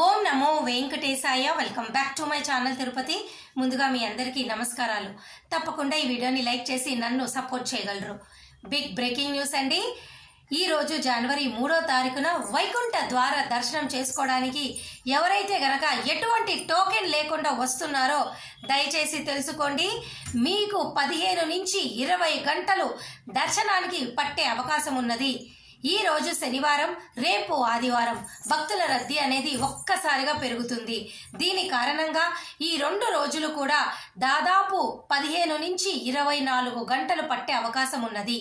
ఓం నమో వెంకటేశాయ. Welcome back to my channel Tirupati ముందుగా మీ అందరికీ నమస్కారాలు. తప్పకుండా ఈ వీడియోని లైక్ చేసి నన్ను సపోర్ట్ చేయగలరు. బిగ్ బ్రేకింగ్ న్యూస్ అండి. ఈరోజు జనవరి మూడో తారీఖున వైకుంఠ ద్వార దర్శనం చేసుకోవడానికి ఎవరైతే గనక ఎటువంటి టోకెన్ లేకుండా వస్తున్నారో దయచేసి తెలుసుకోండి. మీకు పదిహేను నుంచి ఇరవై గంటలు దర్శనానికి పట్టే అవకాశం ఉన్నది. ఈ రోజు శనివారం రేపు ఆదివారం భక్తుల రద్దీ అనేది ఒక్కసారిగా పెరుగుతుంది. దీని కారణంగా ఈ రెండు రోజులు కూడా దాదాపు పదిహేను నుంచి ఇరవై నాలుగు గంటలు పట్టే అవకాశం ఉన్నది.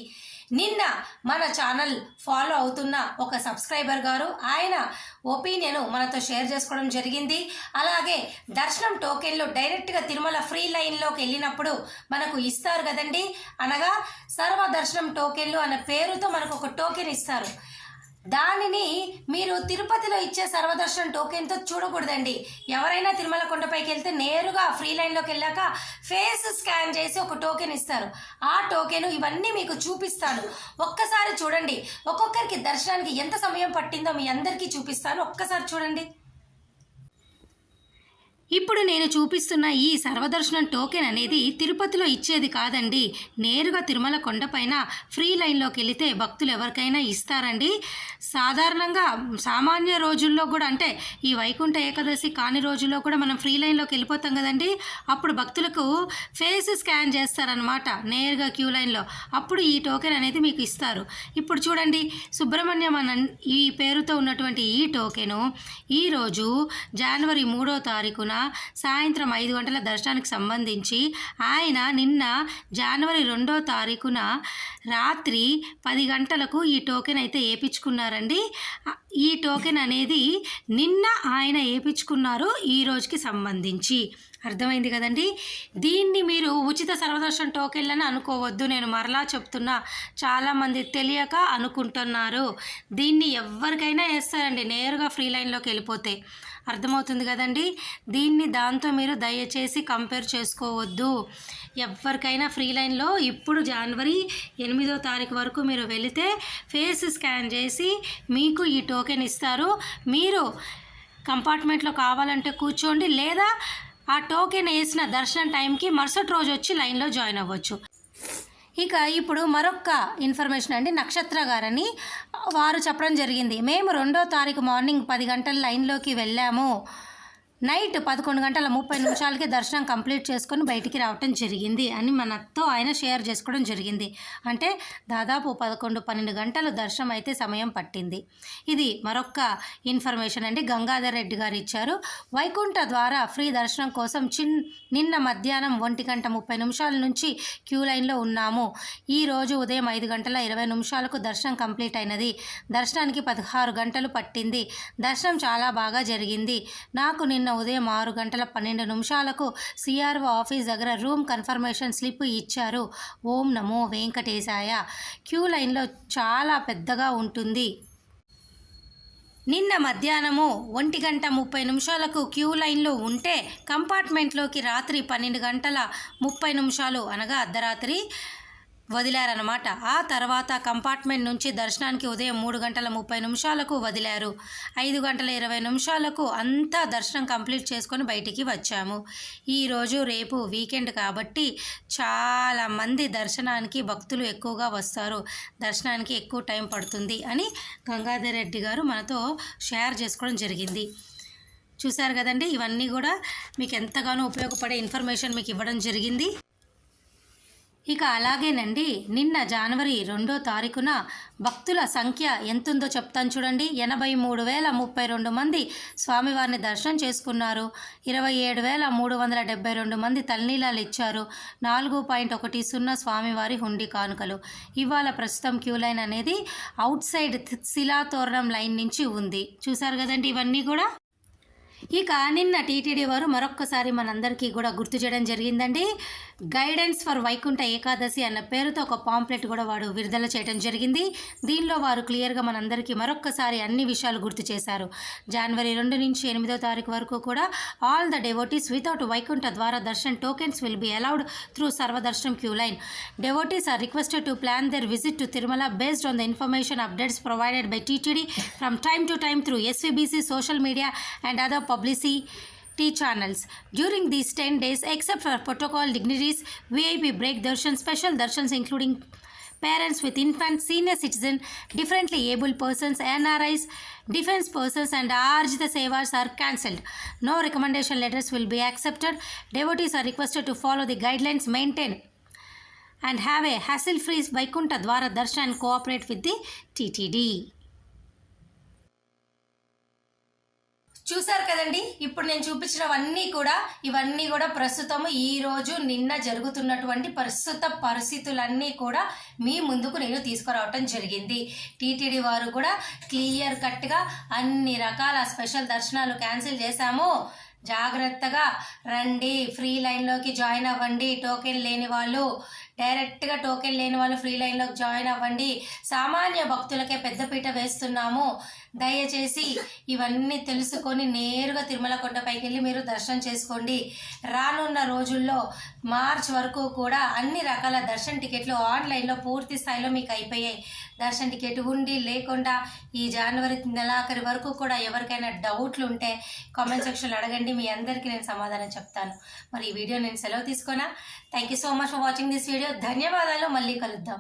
నిన్న మన ఛానల్ ఫాలో అవుతున్న ఒక సబ్స్క్రైబర్ గారు ఆయన ఒపీనియన్ మనతో షేర్ చేసుకోవడం జరిగింది. అలాగే దర్శనం టోకెన్లు డైరెక్ట్గా తిరుమల ఫ్రీ లైన్లోకి వెళ్ళినప్పుడు మనకు ఇస్తారు కదండి. అనగా సర్వ దర్శనం టోకెన్లు అనే పేరుతో మనకు ఒక టోకెన్ ఇస్తారు. దానిని మీరు తిరుపతిలో ఇచ్చే సర్వదర్శనం టోకెన్తో చూడకూడదండి. ఎవరైనా తిరుమల కొండపైకి వెళ్తే నేరుగా ఫ్రీ లైన్లోకి వెళ్ళాక ఫేస్ స్కాన్ చేసి ఒక టోకెన్ ఇస్తారు. ఆ టోకెన్ ఇవన్నీ మీకు చూపిస్తాను. ఒక్కసారి చూడండి. ఒక్కొక్కరికి దర్శనానికి ఎంత సమయం పట్టిందో మీ అందరికీ చూపిస్తాను. ఒక్కసారి చూడండి. ఇప్పుడు నేను చూపిస్తున్న ఈ సర్వదర్శనం టోకెన్ అనేది తిరుపతిలో ఇచ్చేది కాదండి. నేరుగా తిరుమల కొండపైన ఫ్రీ లైన్లోకి వెళితే భక్తులు ఎవరికైనా ఇస్తారండి. సాధారణంగా సామాన్య రోజుల్లో కూడా అంటే ఈ వైకుంఠ ఏకాదశి కాని రోజుల్లో కూడా మనం ఫ్రీ లైన్లోకి వెళ్ళిపోతాం కదండి. అప్పుడు భక్తులకు ఫేస్ స్కాన్ చేస్తారనమాట నేరుగా క్యూ లైన్లో. అప్పుడు ఈ టోకెన్ అనేది మీకు ఇస్తారు. ఇప్పుడు చూడండి సుబ్రహ్మణ్యం అన్న ఈ పేరుతో ఉన్నటువంటి ఈ టోకెను ఈరోజు జనవరి మూడో తారీఖున సాయంత్రం ఐదు గంటల దర్శనానికి సంబంధించి ఆయన నిన్న జనవరి రెండో తారీఖున రాత్రి పది గంటలకు ఈ టోకెన్ అయితే వేయించుకున్నారండి ఈ టోకెన్ అనేది నిన్న ఆయన వేయించుకున్నారు ఈ రోజుకి సంబంధించి. అర్థమైంది కదండి? దీన్ని మీరు ఉచిత సర్వదర్శన టోకెన్లని అనుకోవద్దు. నేను మరలా చెప్తున్నా చాలామంది తెలియక అనుకుంటున్నారు. దీన్ని ఎవరికైనా వేస్తారండి. నేరుగా ఫ్రీ లైన్లోకి వెళ్ళిపోతే. అర్థమవుతుంది కదండి? దీన్ని దాంతో మీరు దయచేసి కంపేర్ చేసుకోవద్దు. ఎవరికైనా ఫ్రీ లైన్లో ఇప్పుడు జనవరి ఎనిమిదో తారీఖు వరకు మీరు వెళితే ఫేస్ స్కాన్ చేసి మీకు ఈ టోకెన్ ఇస్తారు. మీరు కంపార్ట్మెంట్లో కావాలంటే కూర్చోండి. లేదా ఆ టోకెన్ వేసిన దర్శనం టైంకి మరుసటి రోజు వచ్చి లైన్లో జాయిన్ అవ్వచ్చు. ఇక ఇప్పుడు మరొక ఇన్ఫర్మేషన్ అండి. నక్షత్ర గారని వారు చెప్పడం జరిగింది. మేము రెండో తారీఖు మార్నింగ్ పది గంటల లైన్లోకి వెళ్ళాము. నైట్ పదకొండు గంటల ముప్పై నిమిషాలకి దర్శనం కంప్లీట్ చేసుకొని బయటికి రావటం జరిగింది అని మనతో ఆయన షేర్ చేసుకోవడం జరిగింది. అంటే దాదాపు పదకొండు పన్నెండు గంటలు దర్శనం అయితే సమయం పట్టింది. ఇది మరొక ఇన్ఫర్మేషన్ అండి. గంగాధర్ రెడ్డి గారు ఇచ్చారు. వైకుంఠ ద్వారా ఫ్రీ దర్శనం కోసం చిన్ నిన్న మధ్యాహ్నం ఒంటి గంట ముప్పై నిమిషాల నుంచి క్యూ లైన్లో ఉన్నాము. ఈ రోజు ఉదయం ఐదు గంటల ఇరవై నిమిషాలకు దర్శనం కంప్లీట్ అయినది. దర్శనానికి పదహారు గంటలు పట్టింది. దర్శనం చాలా బాగా జరిగింది. నాకు నిన్న ఉదయం ఆరు గంటల పన్నెండు నిమిషాలకు సిఆర్ఓ ఆఫీస్ దగ్గర రూమ్ కన్ఫర్మేషన్ స్లిప్ ఇచ్చారు. ఓం నమో వెంకటేశాయ. క్యూ లైన్లో చాలా పెద్దగా ఉంటుంది. నిన్న మధ్యాహ్నము ఒంటి గంట ముప్పై నిమిషాలకు క్యూ లైన్లో ఉంటే కంపార్ట్మెంట్లోకి రాత్రి పన్నెండు గంటల ముప్పై నిమిషాలు అనగా అర్ధరాత్రి వదిలారనమాట ఆ తర్వాత కంపార్ట్మెంట్ నుంచి దర్శనానికి ఉదయం మూడు గంటల ముప్పై నిమిషాలకు వదిలారు. ఐదు గంటల ఇరవై నిమిషాలకు అంతా దర్శనం కంప్లీట్ చేసుకొని బయటికి వచ్చాము. ఈరోజు రేపు వీకెండ్ కాబట్టి చాలా మంది దర్శనానికి భక్తులు ఎక్కువగా వస్తారు. దర్శనానికి ఎక్కువ టైం పడుతుంది అని గంగాధర్ రెడ్డి గారు మనతో షేర్ చేసుకోవడం జరిగింది. చూశారు కదండి? ఇవన్నీ కూడా మీకు ఎంతగానో ఉపయోగపడే ఇన్ఫర్మేషన్ మీకు ఇవ్వడం జరిగింది. ఇక అలాగేనండి. నిన్న జనవరి రెండో తారీఖున భక్తుల సంఖ్య ఎంతుందో చెప్తాను చూడండి. ఎనభై మూడు వేల ముప్పై రెండు మంది స్వామివారిని దర్శనం చేసుకున్నారు. ఇరవై ఏడు వేల మూడు వందల డెబ్బై రెండు మంది తలనీలాలు ఇచ్చారు. నాలుగు పాయింట్ ఒకటి సున్నా స్వామివారి హుండీ కానుకలు. ఇవాళ ప్రస్తుతం క్యూ లైన్ అనేది అవుట్ సైడ్ శిలాతోరణం లైన్ నుంచి ఉంది. చూసారు కదండి ఇవన్నీ కూడా? ఇక నిన్న టీటీడీ వారు మరొక్కసారి మనందరికీ కూడా గుర్తు చేయడం జరిగిందండి. గైడెన్స్ ఫర్ వైకుంఠ ఏకాదశి అన్న పేరుతో ఒక పాంప్లెట్ కూడా వాడు విడుదల చేయడం జరిగింది. దీనిలో వారు క్లియర్గా మనందరికీ మరొక్కసారి అన్ని విషయాలు గుర్తు చేశారు. జనవరి రెండు నుంచి ఎనిమిదో తారీఖు వరకు కూడా all the devotees without Vaikuntha Dwara Darshan tokens will be allowed through Sarvadarshanam queue line devotees are requested to plan their visit to Tirumala based on the information updates provided by TTD from time to time through SVBC social media and other publicity channels. During these 10 days, except for protocol dignitaries, VIP break darshan, special darshans including parents with infants, senior citizen, differently able persons, NRIs, defense persons and Arjita Sevas are cancelled. No recommendation letters will be accepted. Devotees are requested to follow the guidelines maintained and have a hassle-free Vaikuntha Dwara Darshan and cooperate with the TTD. చూసారు కదండి? ఇప్పుడు నేను చూపించినవన్నీ కూడా ఇవన్నీ కూడా ప్రస్తుతము ఈ రోజు నిన్న జరుగుతున్నటువంటి ప్రస్తుత పరిస్థితులన్నీ కూడా మీ ముందుకు నేను తీసుకురావటం జరిగింది. టీటీడీ వారు కూడా క్లియర్ కట్గా అన్ని రకాల స్పెషల్ దర్శనాలు క్యాన్సిల్ చేశాము. జాగ్రత్తగా రండి ఫ్రీ లైన్లోకి జాయిన్ అవ్వండి. టోకెన్ లేని వాళ్ళు డైరెక్ట్గా టోకెన్ లేని వాళ్ళు ఫ్రీ లైన్లోకి జాయిన్ అవ్వండి. సామాన్య భక్తులకే పెద్దపీట వేస్తున్నాము. దయచేసి ఇవన్నీ తెలుసుకొని నేరుగా తిరుమల కొండపైకి వెళ్ళి మీరు దర్శనం చేసుకోండి. రానున్న రోజుల్లో మార్చ్ వరకు కూడా అన్ని రకాల దర్శన టికెట్లు ఆన్లైన్లో పూర్తి స్థాయిలో మీకు అయిపోయాయి. దర్శన టికెట్ ఉండి లేకుండా ఈ జనవరి నెలాఖరి వరకు కూడా ఎవరికైనా డౌట్లు ఉంటే కామెంట్ సెక్షన్లో అడగండి. మీ అందరికీ నేను సమాధానం చెప్తాను. మరి ఈ వీడియో నేను సెలవు తీసుకున్నా. Thank you so much for watching this video ధన్యవాదాలు మళ్ళీ కలుద్దాం.